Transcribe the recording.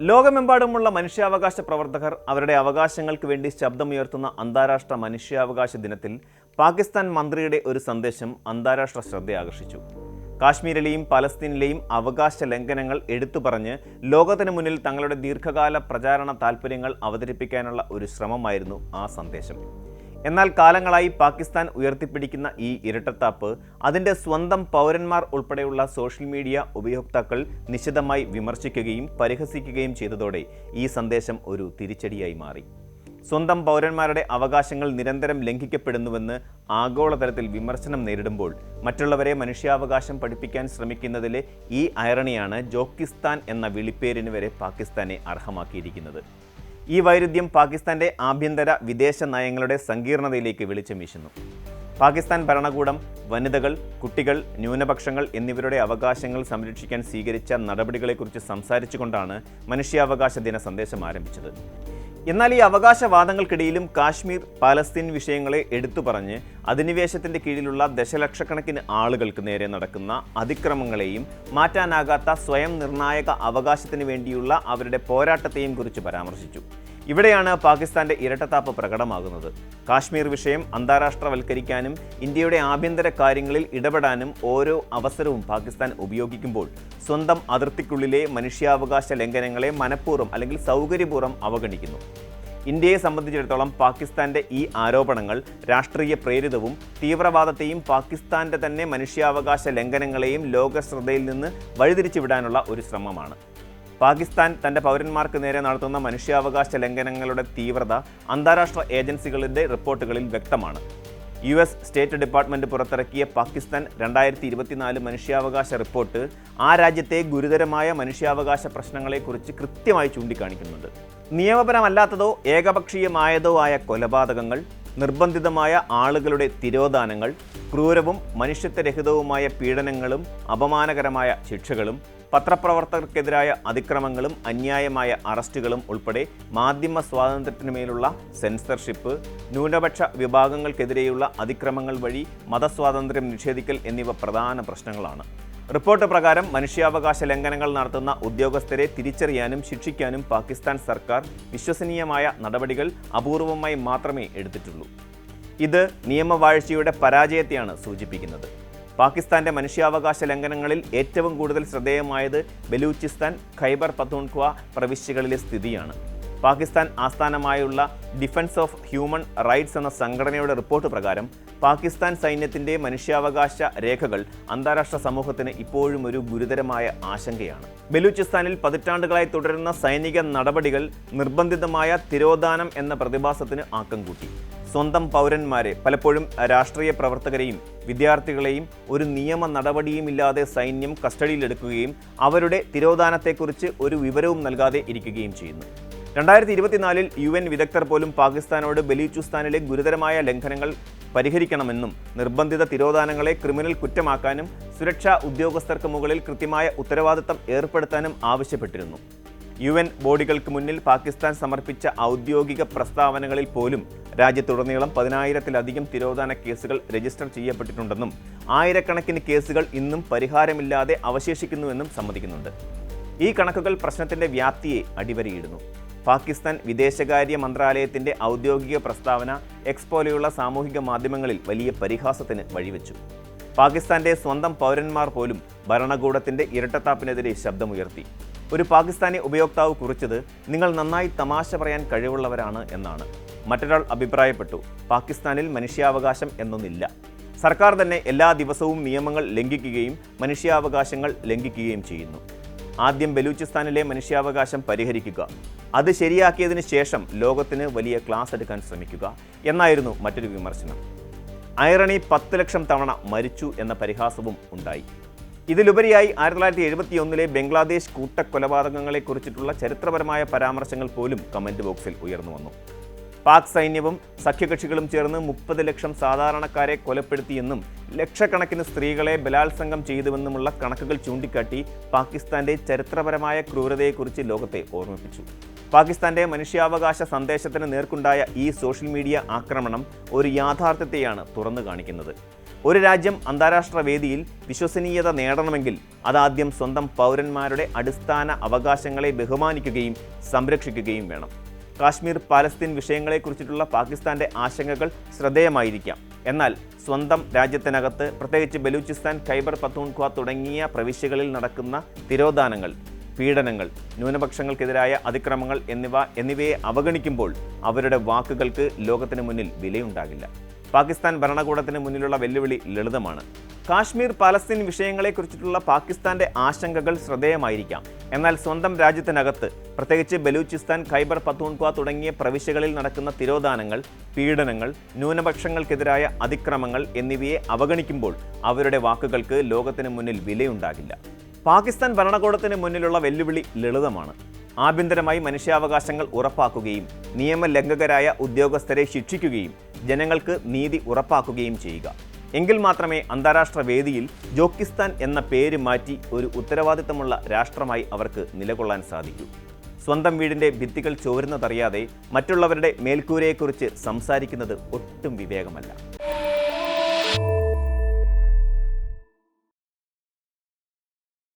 ലോകമെമ്പാടുമുള്ള മനുഷ്യാവകാശ പ്രവർത്തകർ അവരുടെ അവകാശങ്ങൾക്ക് വേണ്ടി ശബ്ദമുയർത്തുന്ന അന്താരാഷ്ട്ര മനുഷ്യാവകാശ ദിനത്തിൽ പാകിസ്ഥാൻ മന്ത്രിയുടെ ഒരു സന്ദേശം അന്താരാഷ്ട്ര ശ്രദ്ധയാകർഷിച്ചു. കാശ്മീരിലെയും പലസ്തീനിലെയും അവകാശ ലംഘനങ്ങൾ എടുത്തു പറഞ്ഞ് ലോകത്തിന് മുന്നിൽ തങ്ങളുടെ ദീർഘകാല പ്രചാരണ താൽപ്പര്യങ്ങൾ അവതരിപ്പിക്കാനുള്ള ഒരു ശ്രമമായിരുന്നു ആ സന്ദേശം. എന്നാൽ കാലങ്ങളായി പാകിസ്ഥാൻ ഉയർത്തിപ്പിടിക്കുന്ന ഈ ഇരട്ടത്താപ്പ് അതിന്റെ സ്വന്തം പൗരന്മാർ ഉൾപ്പെടെയുള്ള സോഷ്യൽ മീഡിയ ഉപയോക്താക്കൾ നിശിതമായി വിമർശിക്കുകയും പരിഹസിക്കുകയും ചെയ്തതോടെ ഈ സന്ദേശം ഒരു തിരിച്ചടിയായി മാറി. സ്വന്തം പൗരന്മാരുടെ അവകാശങ്ങൾ നിരന്തരം ലംഘിക്കപ്പെടുന്നുവെന്ന് ആഗോളതലത്തിൽ വിമർശനം നേരിടുമ്പോൾ മറ്റുള്ളവരെ മനുഷ്യാവകാശം പഠിപ്പിക്കാൻ ശ്രമിക്കുന്നതിലെ ഈ അയറണിയാണ് ജോക്കിസ്ഥാൻ എന്ന വിളിപ്പേരിന് വരെ പാകിസ്ഥാനെ അർഹമാക്കിയിരിക്കുന്നത്. ഈ വൈരുദ്ധ്യം പാകിസ്ഥാന്റെ ആഭ്യന്തര വിദേശ നയങ്ങളുടെ സങ്കീർണതയിലേക്ക് വെളിച്ചം വീശുന്നു. പാകിസ്ഥാൻ ഭരണകൂടം വനിതകൾ കുട്ടികൾ ന്യൂനപക്ഷങ്ങൾ എന്നിവരുടെ അവകാശങ്ങൾ സംരക്ഷിക്കാൻ സ്വീകരിച്ച നടപടികളെക്കുറിച്ച് സംസാരിച്ചുകൊണ്ടാണ് മനുഷ്യാവകാശ ദിന സന്ദേശം ആരംഭിച്ചത്. എന്നാൽ ഈ അവകാശവാദങ്ങൾക്കിടയിലും കാശ്മീർ പാലസ്തീൻ വിഷയങ്ങളെ എടുത്തു പറഞ്ഞ് അധിനിവേശത്തിന്റെ കീഴിലുള്ള ദശലക്ഷക്കണക്കിന് ആളുകൾക്ക് നേരെ നടക്കുന്ന അതിക്രമങ്ങളെയും മാറ്റാനാകാത്ത സ്വയം നിർണായക അവകാശത്തിന് വേണ്ടിയുള്ള അവരുടെ പോരാട്ടത്തെയും കുറിച്ച് പരാമർശിച്ചു. ഇവിടെയാണ് പാകിസ്ഥാന്റെ ഇരട്ടത്താപ്പ് പ്രകടമാകുന്നത്. കാശ്മീർ വിഷയം അന്താരാഷ്ട്രവൽക്കരിക്കാനും ഇന്ത്യയുടെ ആഭ്യന്തര കാര്യങ്ങളിൽ ഇടപെടാനും ഓരോ അവസരവും പാകിസ്ഥാൻ ഉപയോഗിക്കുമ്പോൾ സ്വന്തം അതിർത്തിക്കുള്ളിലെ മനുഷ്യാവകാശ ലംഘനങ്ങളെ മനഃപൂർവം അല്ലെങ്കിൽ സൗകര്യപൂർവം അവഗണിക്കുന്നു. ഇന്ത്യയെ സംബന്ധിച്ചിടത്തോളം പാകിസ്ഥാന്റെ ഈ ആരോപണങ്ങൾ രാഷ്ട്രീയ പ്രേരിതവും തീവ്രവാദത്തെയും പാകിസ്ഥാന്റെ തന്നെ മനുഷ്യാവകാശ ലംഘനങ്ങളെയും ലോക ശ്രദ്ധയിൽ നിന്ന് വഴിതിരിച്ചുവിടാനുള്ള ഒരു ശ്രമമാണ്. പാകിസ്ഥാൻ തന്റെ പൗരന്മാർക്ക് നേരെ നടത്തുന്ന മനുഷ്യാവകാശ ലംഘനങ്ങളുടെ തീവ്രത അന്താരാഷ്ട്ര ഏജൻസികളുടെ റിപ്പോർട്ടുകളിൽ വ്യക്തമാണ്. യു എസ് സ്റ്റേറ്റ് ഡിപ്പാർട്ട്മെന്റ് പുറത്തിറക്കിയ പാകിസ്ഥാൻ രണ്ടായിരത്തി ഇരുപത്തിനാല് മനുഷ്യാവകാശ റിപ്പോർട്ട് ആ രാജ്യത്തെ ഗുരുതരമായ മനുഷ്യാവകാശ പ്രശ്നങ്ങളെക്കുറിച്ച് കൃത്യമായി ചൂണ്ടിക്കാണിക്കുന്നുണ്ട്. നിയമപരമല്ലാത്തതോ ഏകപക്ഷീയമായതോ ആയ കൊലപാതകങ്ങൾ നിർബന്ധിതമായ ആളുകളുടെ തിരോധാനങ്ങൾ ക്രൂരവും മനുഷ്യത്വരഹിതവുമായ പീഡനങ്ങളും അപമാനകരമായ ശിക്ഷകളും പത്രപ്രവർത്തകർക്കെതിരായ അതിക്രമങ്ങളും അന്യായമായ അറസ്റ്റുകളും ഉൾപ്പെടെ മാധ്യമ സ്വാതന്ത്ര്യത്തിനുമേലുള്ള സെൻസർഷിപ്പ് ന്യൂനപക്ഷ വിഭാഗങ്ങൾക്കെതിരെയുള്ള അതിക്രമങ്ങൾ വഴി മതസ്വാതന്ത്ര്യം നിഷേധിക്കൽ എന്നിവ പ്രധാന പ്രശ്നങ്ങളാണ്. റിപ്പോർട്ട് പ്രകാരം മനുഷ്യാവകാശ ലംഘനങ്ങൾ നടത്തുന്ന ഉദ്യോഗസ്ഥരെ തിരിച്ചറിയാനും ശിക്ഷിക്കാനും പാകിസ്ഥാൻ സർക്കാർ വിശ്വസനീയമായ നടപടികൾ അപൂർവമായി മാത്രമേ എടുത്തിട്ടുള്ളൂ. ഇത് നിയമവാഴ്ചയുടെ പരാജയത്തെയാണ് സൂചിപ്പിക്കുന്നത്. പാകിസ്ഥാന്റെ മനുഷ്യാവകാശ ലംഘനങ്ങളിൽ ഏറ്റവും കൂടുതൽ ശ്രദ്ധേയമായത് ബലൂചിസ്ഥാൻ ഖൈബർ പത്തൂൺഖ്വ പ്രവിശ്യകളിലെ സ്ഥിതിയാണ്. പാകിസ്ഥാൻ ആസ്ഥാനമായുള്ള ഡിഫൻസ് ഓഫ് ഹ്യൂമൻ റൈറ്റ്സ് എന്ന സംഘടനയുടെ റിപ്പോർട്ട് പ്രകാരം പാകിസ്ഥാൻ സൈന്യത്തിന്റെ മനുഷ്യാവകാശ രേഖകൾ അന്താരാഷ്ട്ര സമൂഹത്തിന് ഇപ്പോഴും ഒരു ഗുരുതരമായ ആശങ്കയാണ്. ബലൂചിസ്ഥാനിൽ പതിറ്റാണ്ടുകളായി തുടരുന്ന സൈനിക നടപടികൾ നിർബന്ധിതമായ തിരോധാനം എന്ന പ്രതിഭാസത്തിന് ആക്കം കൂട്ടി. സ്വന്തം പൗരന്മാരെ പലപ്പോഴും രാഷ്ട്രീയ പ്രവർത്തകരെയും വിദ്യാർത്ഥികളെയും ഒരു നിയമ നടപടിയുമില്ലാതെ സൈന്യം കസ്റ്റഡിയിലെടുക്കുകയും അവരുടെ തിരോധാനത്തെക്കുറിച്ച് ഒരു വിവരവും നൽകാതെ ഇരിക്കുകയും ചെയ്യുന്നു. രണ്ടായിരത്തി ഇരുപത്തിനാലിൽ യു എൻ വിദഗ്ധർ പോലും പാകിസ്ഥാനോട് ബലൂചിസ്ഥാനിലെ ഗുരുതരമായ ലംഘനങ്ങൾ പരിഹരിക്കണമെന്നും നിർബന്ധിത തിരോധാനങ്ങളെ ക്രിമിനൽ കുറ്റമാക്കാനും സുരക്ഷാ ഉദ്യോഗസ്ഥർക്ക് മുകളിൽ കൃത്യമായ ഉത്തരവാദിത്തം ഏർപ്പെടുത്താനും ആവശ്യപ്പെട്ടിരുന്നു. യു എൻ ബോഡികൾക്ക് മുന്നിൽ പാകിസ്ഥാൻ സമർപ്പിച്ച ഔദ്യോഗിക പ്രസ്താവനകളിൽ പോലും രാജ്യത്തുടനീളം പതിനായിരത്തിലധികം തിരോധാന കേസുകൾ രജിസ്റ്റർ ചെയ്യപ്പെട്ടിട്ടുണ്ടെന്നും ആയിരക്കണക്കിന് കേസുകൾ ഇന്നും പരിഹാരമില്ലാതെ അവശേഷിക്കുന്നുവെന്നും സമ്മതിക്കുന്നുണ്ട്. ഈ കണക്കുകൾ പ്രശ്നത്തിന്റെ വ്യാപ്തിയെ അടിവരയിടുന്നു. പാകിസ്ഥാൻ വിദേശകാര്യ മന്ത്രാലയത്തിന്റെ ഔദ്യോഗിക പ്രസ്താവന എക്സ് പോലെയുള്ള സാമൂഹിക മാധ്യമങ്ങളിൽ വലിയ പരിഹാസത്തിന് വഴിവെച്ചു. പാകിസ്ഥാന്റെ സ്വന്തം പൗരന്മാർ പോലും ഭരണകൂടത്തിന്റെ ഇരട്ടത്താപ്പിനെതിരെ ശബ്ദമുയർത്തി. ഒരു പാകിസ്ഥാനി ഉപയോക്താവ് കുറിച്ചത് നിങ്ങൾ നന്നായി തമാശ പറയാൻ കഴിവുള്ളവരാണ് എന്നാണ്. മറ്റൊരാൾ അഭിപ്രായപ്പെട്ടു. പാകിസ്ഥാനിൽ മനുഷ്യാവകാശം എന്നൊന്നില്ല. സർക്കാർ തന്നെ എല്ലാ ദിവസവും നിയമങ്ങൾ ലംഘിക്കുകയും മനുഷ്യാവകാശങ്ങൾ ലംഘിക്കുകയും ചെയ്യുന്നു. ആദ്യം ബലൂചിസ്ഥാനിലെ മനുഷ്യാവകാശം പരിഹരിക്കുക. അത് ശരിയാക്കിയതിന് ശേഷം ലോകത്തിന് വലിയ ക്ലാസ് എടുക്കാൻ ശ്രമിക്കുക എന്നായിരുന്നു മറ്റൊരു വിമർശനം. ഐറണി പത്ത് ലക്ഷം തവണ മരിച്ചു എന്ന പരിഹാസവും ഉണ്ടായി. ഇതിലുപരിയായി ആയിരത്തി തൊള്ളായിരത്തി എഴുപത്തി ഒന്നിലെ ബംഗ്ലാദേശ് കൂട്ടക്കൊലപാതകങ്ങളെക്കുറിച്ചിട്ടുള്ള ചരിത്രപരമായ പരാമർശങ്ങൾ പോലും കമന്റ് ബോക്സിൽ ഉയർന്നു വന്നു. പാക് സൈന്യവും സഖ്യകക്ഷികളും ചേർന്ന് മുപ്പത് ലക്ഷം സാധാരണക്കാരെ കൊലപ്പെടുത്തിയെന്നും ലക്ഷക്കണക്കിന് സ്ത്രീകളെ ബലാത്സംഗം ചെയ്തുവെന്നുമുള്ള കണക്കുകൾ ചൂണ്ടിക്കാട്ടി പാകിസ്ഥാന്റെ ചരിത്രപരമായ ക്രൂരതയെക്കുറിച്ച് ലോകത്തെ ഓർമ്മിപ്പിച്ചു. പാകിസ്ഥാന്റെ മനുഷ്യാവകാശ സന്ദേശത്തിന് നേർക്കുണ്ടായ ഈ സോഷ്യൽ മീഡിയ ആക്രമണം ഒരു യാഥാർത്ഥ്യത്തെയാണ് തുറന്നു കാണിക്കുന്നത്. ഒരു രാജ്യം അന്താരാഷ്ട്ര വേദിയിൽ വിശ്വസനീയത നേടണമെങ്കിൽ അതാദ്യം സ്വന്തം പൗരന്മാരുടെ അടിസ്ഥാന അവകാശങ്ങളെ ബഹുമാനിക്കുകയും സംരക്ഷിക്കുകയും വേണം. കാശ്മീർ പാലസ്തീൻ വിഷയങ്ങളെക്കുറിച്ചിട്ടുള്ള പാകിസ്ഥാന്റെ ആശങ്കകൾ ശ്രദ്ധേയമായിരിക്കാം. എന്നാൽ സ്വന്തം രാജ്യത്തിനകത്ത് പ്രത്യേകിച്ച് ബലൂചിസ്ഥാൻ ഖൈബർ പത്തൂൺഖ്വ തുടങ്ങിയ പ്രവിശ്യകളിൽ നടക്കുന്ന തിരോധാനങ്ങൾ പീഡനങ്ങൾ ന്യൂനപക്ഷങ്ങൾക്കെതിരായ അതിക്രമങ്ങൾ എന്നിവ എന്നിവയെ അവഗണിക്കുമ്പോൾ അവരുടെ വാക്കുകൾക്ക് ലോകത്തിന് മുന്നിൽ വിലയുണ്ടാകില്ല. പാകിസ്ഥാൻ ഭരണകൂടത്തിന് മുന്നിലുള്ള വെല്ലുവിളി ലളിതമാണ്. കാശ്മീർ പാലസ്തീൻ വിഷയങ്ങളെക്കുറിച്ചിട്ടുള്ള പാകിസ്ഥാന്റെ ആശങ്കകൾ ശ്രദ്ധേയമായിരിക്കാം. എന്നാൽ സ്വന്തം രാജ്യത്തിനകത്ത് പ്രത്യേകിച്ച് ബലൂചിസ്ഥാൻ ഖൈബർ പത്തൂൺക്വ തുടങ്ങിയ പ്രവിശ്യകളിൽ നടക്കുന്ന തിരോധാനങ്ങൾ പീഡനങ്ങൾ ന്യൂനപക്ഷങ്ങൾക്കെതിരായ അതിക്രമങ്ങൾ എന്നിവയെ അവഗണിക്കുമ്പോൾ അവരുടെ വാക്കുകൾക്ക് ലോകത്തിന് മുന്നിൽ വിലയുണ്ടാകില്ല. പാകിസ്ഥാൻ ഭരണകൂടത്തിന് മുന്നിലുള്ള വെല്ലുവിളി ലളിതമാണ്. ആഭ്യന്തരമായി മനുഷ്യാവകാശങ്ങൾ ഉറപ്പാക്കുകയും നിയമലംഘകരായ ഉദ്യോഗസ്ഥരെ ശിക്ഷിക്കുകയും ജനങ്ങൾക്ക് നീതി ഉറപ്പാക്കുകയും ചെയ്യുക. എങ്കിൽ മാത്രമേ അന്താരാഷ്ട്ര വേദിയിൽ ജോക്കിസ്ഥാൻ എന്ന പേര് മാറ്റി ഒരു ഉത്തരവാദിത്തമുള്ള രാഷ്ട്രമായി അവർക്ക് നിലകൊള്ളാൻ സാധിക്കൂ. സ്വന്തം വീടിന്റെ ഭിത്തികൾ ചോരുന്നതറിയാതെ മറ്റുള്ളവരുടെ മേൽക്കൂരയെക്കുറിച്ച് സംസാരിക്കുന്നത് ഒട്ടും വിവേകമല്ല.